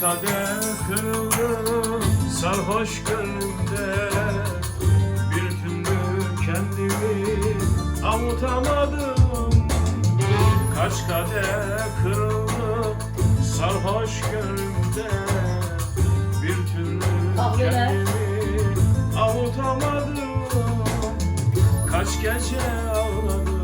Kadeh kırıldı sarhoş gönlümde. Bir türlü kendimi avutamadım. Kaç kadeh kırıldı sarhoş gönlümde. Bir türlü Kahveler. kendimi avutamadım. Kaç gece ağladım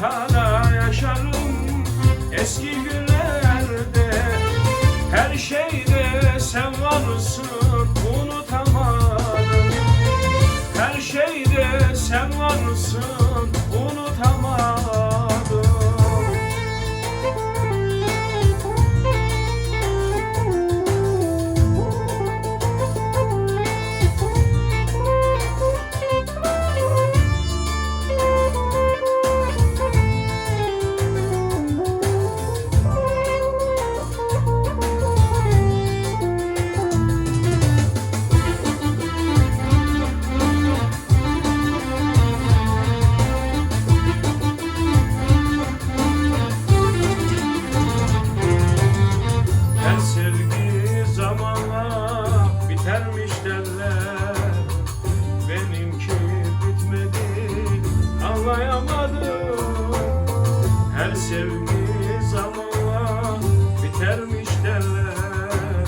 hala yaşarım eski günlerde. Her şeyde sen varsın unutamadım Her şeyde sen varsın anlayamadım. Her sevgi zamanla bitermiş derler.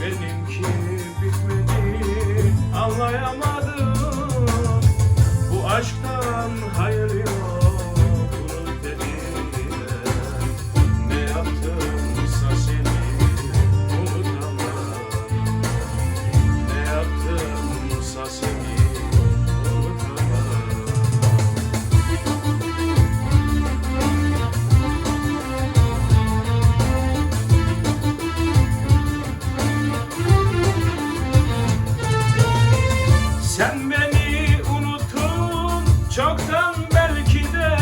Benimki bitmedi anlayamadım çoktan belki de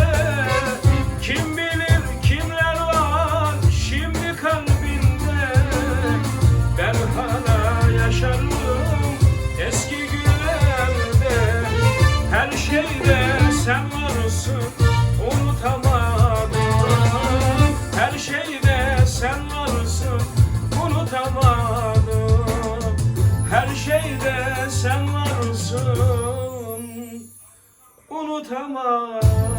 Kim bilir kimler var şimdi kalbinde. Ben hala yaşarım eski günlerde. Her şeyde sen varsın unutamadım. Her şeyde sen varsın unutamadım. Her şeyde sen varsın tamam